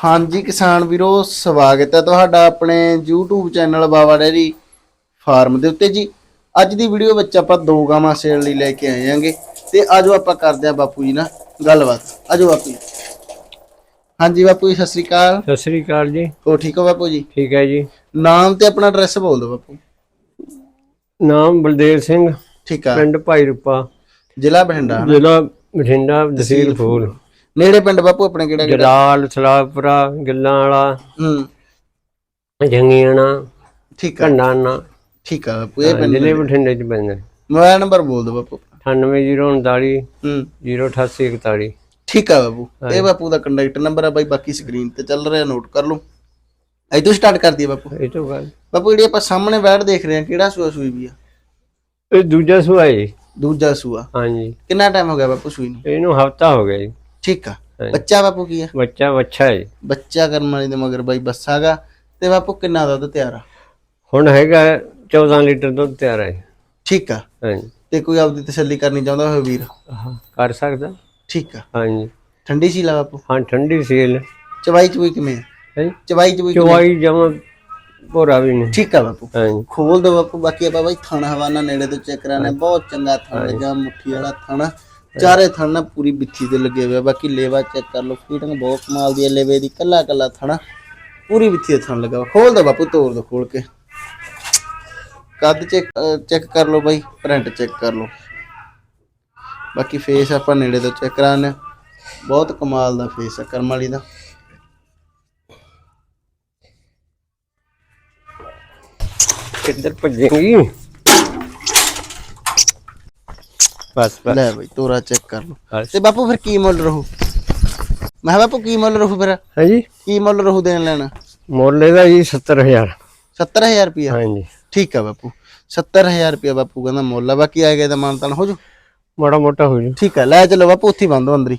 ਹਾਂਜੀ ਕਿਸਾਨ ਵੀਰੋ ਸਵਾਗਤ ਹੈ ਤੁਹਾਡਾ ਆਪਣੇ YouTube channel Baba dairy farm ਦੇ ਉੱਤੇ ਜੀ। ਅੱਜ ਦੀ ਵੀਡੀਓ ਵਿੱਚ ਆਪਾਂ ਦੋ ਗਾਵਾਂ ਸੇਲ ਲਈ ਲੈ ਕੇ ਆਏ ਆਂਗੇ ਤੇ ਆਜੋ ਆਪਾਂ ਕਰਦੇ ਆ ਬਾਪੂ ਜੀ ਨਾਲ ਗੱਲਬਾਤ। ਆਜੋ ਬਾਪੂ ਜੀ। ਹਾਂਜੀ ਬਾਪੂ ਜੀ ਸਤਿ ਸ੍ਰੀ ਅਕਾਲ। ਸਤਿ ਸ੍ਰੀ ਅਕਾਲ ਜੀ। ਹੋ ਠੀਕ ਹੋ ਬਾਪੂ ਜੀ? ਠੀਕ ਹੈ ਜੀ। ਨਾਮ ਤੇ ਆਪਣਾ ਐਡਰੈਸ ਬੋਲ ਦਿਓ ਬਾਪੂ। ਨਾਮ ਬਲਦੇਵ ਸਿੰਘ। ਠੀਕ ਆ। ਪਿੰਡ ਭਾਈ ਰੂਪਾ। ਜ਼ਿਲ੍ਹਾ ਬਠਿੰਡਾ ਜ਼ਿਲ੍ਹਾ ਬਠਿੰਡਾ ਤਹਿਸੀਲ ਫੂਲ ਨੇੜੇ ਪਿੰਡ ਬਾਪੂ ਆਪਣੇ ਕਿਹੜਾ ਕਿਹੜਾ? ਜਲਾਲ ਸਲਾਪੁਰਾ ਗਿੱਲਾਂ ਵਾਲਾ ਹੂੰ। ਜੰਗੀਆਣਾ ਠੀਕ ਆ। ਘੰਡਾਨਾ ਠੀਕ ਆ ਬਾਪੂ ਇਹ ਪਿੰਡ ਜ਼ਿਲ੍ਹੇ ਬਠਿੰਡੇ ਚ ਪੈਂਦਾ ਮੋਬਾਈਲ ਨੰਬਰ ਬੋਲ ਦਿਓ ਬਾਪੂ। 98039 ਹੂੰ। 08841 ਠੀਕ ਆ ਬਾਬੂ ਇਹ ਬਾਪੂ ਦਾ ਕੰਟੈਕਟ ਨੰਬਰ ਆ ਬਾਈ ਬਾਕੀ ਸਕਰੀਨ ਤੇ ਚੱਲ ਰਿਹਾ ਨੋਟ ਕਰ ਲਓ। ਅੱਜ ਤੋਂ ਸਟਾਰਟ ਕਰ ਦਈਏ ਬਾਪੂ। ਇਹ ਤੋਂ ਗੱਲ ਬਾਪੂ ਜਿਹੜੀ ਆਪਾਂ ਸਾਹਮਣੇ ਬੈਠ ਦੇਖ ਰਹੇ ਆ ਕਿਹੜਾ ਸੂਆ ਸੂਈ ਵੀ ਆ? ਇਹ ਦੂਜਾ ਸੁਆਈ ਦੂਜਾ ਸੂਆ। ਹਾਂਜੀ। ਕਿੰਨਾ ਟਾਈਮ ਹੋ ਗਿਆ ਬਾਪੂ ਸੂਈ ਨੂੰ? ਇਹਨੂੰ ਹਫਤਾ ਹੋ ਗਿਆ ਜੀ। ਠੀਕ ਆ। ਬੱਚਾ ਬਾਪੂ ਕੀ ਆ? ਬੱਚਾ ਬੱਚਾ ਹੈ ਜੀ। ਬੱਚਾ ਕਰਨ ਵਾਲੀ ਦੇ ਮਗਰ ਬਾਈ ਬੱਸਾਗਾ ਤੇ ਬਾਪੂ ਕਿੰਨਾ ਦੁੱਧ ਤਿਆਰ ਆ? ਹੁਣ ਹੈਗਾ 14 ਲੀਟਰ ਦੁੱਧ ਤਿਆਰ ਹੈ ਠੀਕ ਆ। ਹਾਂਜੀ। ਤੇ ਕੋਈ ਆਪਦੀ ਤਸੱਲੀ ਕਰਨੀ ਚਾਹੁੰਦਾ ਹੋਵੇ ਵੀਰ? ਕਰ ਸਕਦਾ। ਠੀਕ ਆ। ਹਾਂਜੀ। ਠੰਡੀ ਸੀ ਲਾ ਬਾਪੂ? ਹਾਂ ਠੰਡੀ ਸੀਲ ਚਵਾਈ ਚੁਈ ਕਿਵੇਂ ਹੈ? ਜੀ। ਚਵਾਈ ਚੁਈ ਕਿਵੇਂ? ਚਵਾਈ ਜਮਾ ਪੂਰਾ ਵੀ ਨਹੀਂ। ਠੀਕ ਆ ਬਾਪੂ। ਖੋਲ ਦੋ ਬਾਪੂ। ਬਾਕੀ ਆਪਾਂ ਬਾਈ ਥਣ ਹਵਾਨਾ ਨੇੜੇ ਤੋਂ ਚੈੱਕ ਕਰਾਣੇ ਬਹੁਤ ਚੰਗਾ ਥਣ ਲੱਗਾ ਮੁੱਠੀ ਵਾਲਾ ਥਣ। ਚਾਰੇ ਥਣ ਨਾ ਪੂਰੀ ਬਿੱਥੀ ਤੇ ਲੱਗੇ ਹੋਏ ਆ। ਬਾਕੀ ਲੇਵਾ ਚੈੱਕ ਕਰ ਲਓ। ਫੀਟਿੰਗ ਬਹੁਤ ਕਮਾਲ ਦੀ ਹੈ ਲੇਵੇ ਦੀ ਕੱਲਾ ਕੱਲਾ ਥਣ। ਪੂਰੀ ਬਿੱਥੀ ਤੇ ਥਣ ਲੱਗਾ। ਖੋਲ ਦੋ ਬਾਪੂ ਤੋੜ ਦੋ ਖੋਲ ਕੇ। ਕੱਦ ਚੈੱਕ ਚੈੱਕ ਕਰ ਲਓ ਬਾਈ ਪ੍ਰਿੰਟ ਚੈੱਕ ਕਰ ਲਓ। ਬਾਕੀ ਫੇਸ ਆਪਾਂ ਨੇੜੇ ਤੋਂ ਚੈੱਕ ਕਰਾਣੇ ਬਹੁਤ ਕਮਾਲ ਦਾ ਫੇਸ ਹੈ ਕਰਮ ਵਾਲੀ ਦਾ। ਕਿੱਧਰ ਭੱਜੇਂਗੀ ਬਸ ਬਸ। ਲੈ ਬਾਈ ਤੋਰਾ ਚੈੱਕ ਕਰ ਲਓ ਤੇ ਬਾਪੂ ਫਿਰ ਕੀ ਮੁੱਲ ਰਹੂ? ਮੈਂ ਕਿਹਾ ਬਾਪੂ ਕੀ ਮੁੱਲ ਰਹੂ ਫਿਰ? ਹੈ ਜੀ ਕੀ ਮੁੱਲ ਰਹੂ ਦੇਣ ਲੈਣਾ? ਮੁੱਲ ਇਹਦਾ ਜੀ 70000 70000 ਰੁਪਿਆ ਹਾਂਜੀ। ਠੀਕ ਆ ਬਾਪੂ। 70000 ਰੁਪਿਆ ਬਾਪੂ ਕਹਿੰਦਾ ਮੁੱਲ ਆ ਬਾਕੀ ਆ ਗਿਆ ਦਾ ਮਾਨਤਾਨ ਹੋ ਜੂ ਮਾੜਾ ਮੋਟਾ ਹੋ ਜੂ ਠੀਕ ਆ ਲੈ ਚਲੋ ਬਾਪੂ ਉੱਥੇ ਬੰਦ ਅੰਦਰ ਹੀ।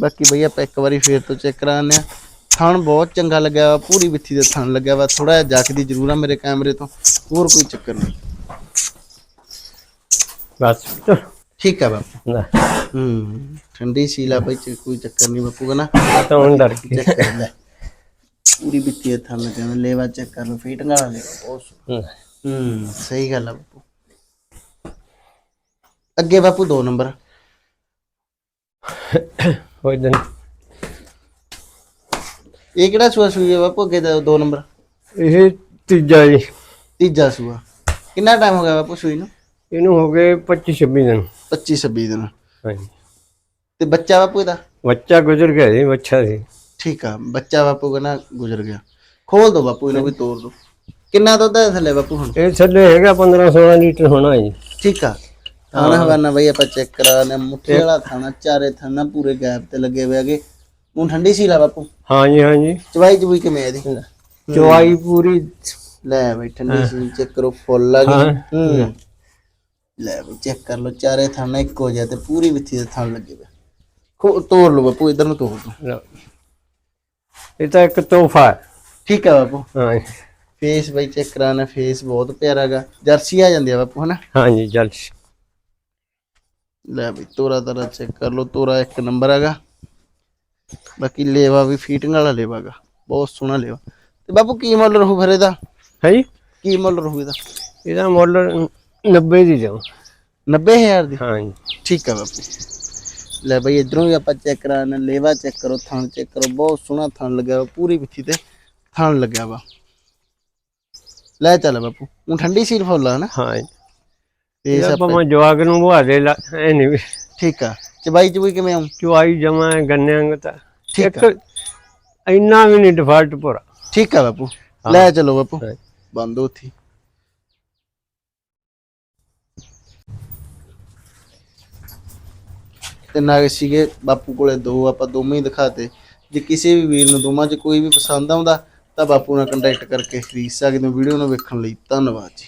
ਬਾਕੀ ਬਈ ਆਪਾਂ ਇੱਕ ਵਾਰੀ ਫੇਰ ਤੋਂ ਚੈੱਕ ਕਰਾਉਂਦੇ ਆ ਥਣ ਬਹੁਤ ਚੰਗਾ ਲੱਗਿਆ ਪੂਰੀ ਵਿੱਥੀ ਦੇ ਥਣ ਲੱਗਿਆ ਵਾ। ਥੋੜਾ ਜਿਹਾ ਜੱਕਦੀ ਜ਼ਰੂਰ ਆ ਮੇਰੇ ਕੈਮਰੇ ਤੋਂ। ਹੋਰ ਕੋਈ ਚੱਕਰ ਨਹੀਂ। ਬਸ। ਠੀਕ ਆ ਬਾਪੂ। ਨਾ। ਹੂੰ ਠੰਡੀ ਸੀਲਾ ਬਈ ਚ ਕੋਈ ਚੱਕਰ ਨਹੀਂ ਬਾਪੂ ਕਹਿੰਦਾ ਤਾਂ ਹੁਣ ਡਰ ਕੇ ਲੈ ਪੂਰੀ ਦੇ ਥਣ ਲੱਗਿਆ ਵਾ ਲੇਵਾ ਚੈੱਕ ਕਰ ਵਾਲਾ ਲੇਵਾ ਬਹੁਤ ਸੋਹਣਾ। ਹੂੰ ਸਹੀ ਗੱਲ ਆ ਬਾਪੂ। ਅੱਗੇ ਬਾਪੂ ਦੋ ਨੰਬਰ। ਹੋ ਜਨ ਇਹ ਕਿਹੜਾ ਸੂਆ ਸੂਈ ਹੈ ਬਾਪੂ ਅੱਗੇ ਦਾ ਦੋ ਨੰਬਰ? ਇਹ ਤੀਜਾ ਜੀ। ਤੀਜਾ ਸੂਆ। ਕਿੰਨਾ ਟਾਈਮ ਹੋ ਗਿਆ ਬਾਪੂ ਸੂਈ ਨੂੰ? ਇਹਨੂੰ ਹੋ ਗਏ 25 26 ਦਿਨ। 25 26 ਦਿਨ। ਹਾਂਜੀ। ਤੇ ਬੱਚਾ ਬਾਪੂ ਇਹਦਾ ਬੱਚਾ ਗੁਜ਼ਰ ਗਿਆ ਜੀ ਬੱਚਾ ਸੀ ਠੀਕ ਆ ਬੱਚਾ ਬਾਪੂ ਕਹਿੰਦਾ ਗੁਜ਼ਰ ਗਿਆ। ਖੋਲ ਦੋ ਬਾਪੂ ਇਹਨੂੰ ਵੀ ਤੋੜ ਦੋ। ਕਿੰਨਾ ਦੁੱਧ ਹੈ ਥੱਲੇ ਬਾਪੂ ਹੁਣ? ਇਹ ਥੱਲੇ ਹੈਗਾ 15 16 ਲੀਟਰ ਹੋਣਾ ਜੀ। ਠੀਕ ਆ। ਥਾਣਾ ਹਵਾਨਾ ਬਈ ਆਪਾਂ ਚੈੱਕ ਕਰਾਣੇ ਮੁੱਠੀ ਵਾਲਾ ਥਾਣਾ ਚਾਰੇ ਥਾਣਾ ਪੂਰੇ ਗੈਪ ਤੇ ਲੱਗੇ ਹੋਏ ਹੈਗੇ। ਹੁਣ ਠੰਡੀ ਸੀ ਲਾ ਬਾਪੂ? ਹਾਂਜੀ ਹਾਂਜੀ। ਚਵਾਈ ਚੁਈ ਕਿਵੇਂ ਆ ਇਹਦੀ? ਚਵਾਈ ਪੂਰੀ ਲੈ ਬਈ ਠੰਡੀ ਸੀ ਚੈੱਕ ਕਰੋ ਫੁੱਲ ਆ ਗਈ। ਹਾਂ। ਹੂੰ ਲੈ ਬਈ ਚੈੱਕ ਕਰ ਲਓ ਚਾਰੇ ਥਾਣਾ ਇੱਕੋ ਜਿਹਾ ਤੇ ਪੂਰੀ ਵਿੱਥੀ ਦੇ ਥਣ ਲੱਗੇ ਹੋਏ ਖੋ ਤੋੜ ਲਓ ਬਾਪੂ ਇਧਰ ਨੂੰ ਤੋੜ ਲਓ। ਇਹ ਤਾਂ ਇੱਕ ਤੋਹਫਾ ਹੈ। ਠੀਕ ਆ ਬਾਪੂ। ਹਾਂ। ਫੇਸ ਬਈ ਚੈੱਕ ਕਰਾਣਾ ਫੇਸ ਬਹੁਤ ਪਿਆਰਾ ਹੈਗਾ। ਜਰਸੀ ਆ ਜਾਂਦੀ ਆ ਬਾਪੂ ਹਨਾ? ਹਾਂਜੀ ਜਲ ਲੈ ਬਈ ਤੋਰਾ ਤਰਾ ਚੈੱਕ ਕਰ ਲਓ ਤੋਰਾ ਇੱਕ ਨੰਬਰ ਹੈਗਾ। ਬਾਕੀ ਲੇਵਾ ਵੀ ਫੀਟਿੰਗ ਵਾਲਾ ਲੇਵਾ ਹੈਗਾ। ਬਹੁਤ ਸੋਹਣਾ ਲੇਵਾ। ਤੇ ਬਾਪੂ ਕੀ ਮੁੱਲ ਰਹੂ ਫਿਰ ਇਹਦਾ? ਹੈ ਜੀ ਕੀ ਮੁੱਲ ਰਹੂ ਇਹਦਾ? ਇਹਦਾ ਮੁੱਲ 90 ਦੀ ਜਾਓ 90000 ਦੀ? ਹਾਂਜੀ ਠੀਕ ਆ ਬਾਪੂ ਲੈ ਬਈ ਇਧਰੋਂ ਵੀ ਆਪਾਂ ਚੈੱਕ ਕਰਾਣਾ ਲੇਵਾ ਚੈੱਕ ਕਰੋ ਥਣ ਚੈੱਕ ਕਰੋ। ਬਹੁਤ ਸੋਹਣਾ ਥਣ ਲੱਗਿਆ ਵਾ ਪੂਰੀ ਵਿੱਥੀ ਤੇ ਥਣ ਲੱਗਿਆ ਵਾ। ਲੈ ਚੱਲ ਬਾਪੂ ਹੁਣ ਠੰਡੀ ਸੀਲ ਫੁੱਲ ਆ ਨਾ। ਹਾਂ ਤੇ ਇਹ ਆਪਾਂ ਮੈਂ ਜਵਾਗ ਨੂੰ ਬੁਹਾ ਦੇ ਲਾ ਐ ਨਹੀਂ ਵੀ। ਠੀਕ ਆ। ਚਬਾਈ ਚਬੂਈ ਕਿਵੇਂ ਆਉਂ? ਚਵਾਈ ਜਮਾ ਹੈ ਗੰਨਿਆਂ ਤਾਂ। ਠੀਕ ਇੰਨਾ ਵੀ ਨਹੀਂ ਡਿਫਾਲਟ ਪੂਰਾ ਠੀਕ ਆ ਬਾਪੂ। ਲੈ ਚਲੋ ਬਾਪੂ। ਹਾਂ। ਬੰਦ ਉੱਥੀ। ਤੇ ਨਾਗ ਸੀਗੇ, ਬਾਪੂ ਕੋਲੇ ਦੋ, ਆਪਾਂ ਦੋਵੇਂ ਹੀ ਦਿਖਾਤੇ ਜੇ ਕਿਸੇ ਵੀ ਵੀਰ ਨੂੰ ਦੋਵਾਂ 'ਚ ਕੋਈ ਵੀ ਪਸੰਦ ਆਉਂਦਾ, ਤਾਂ ਬਾਪੂ ਨਾਲ ਕੰਟੈਕਟ ਕਰਕੇ ਖਰੀਦ ਸਕਦੇ ਹੋ। ਵੀਡੀਓ ਨੂੰ ਵੇਖਣ ਲਈ ਧੰਨਵਾਦ ਜੀ।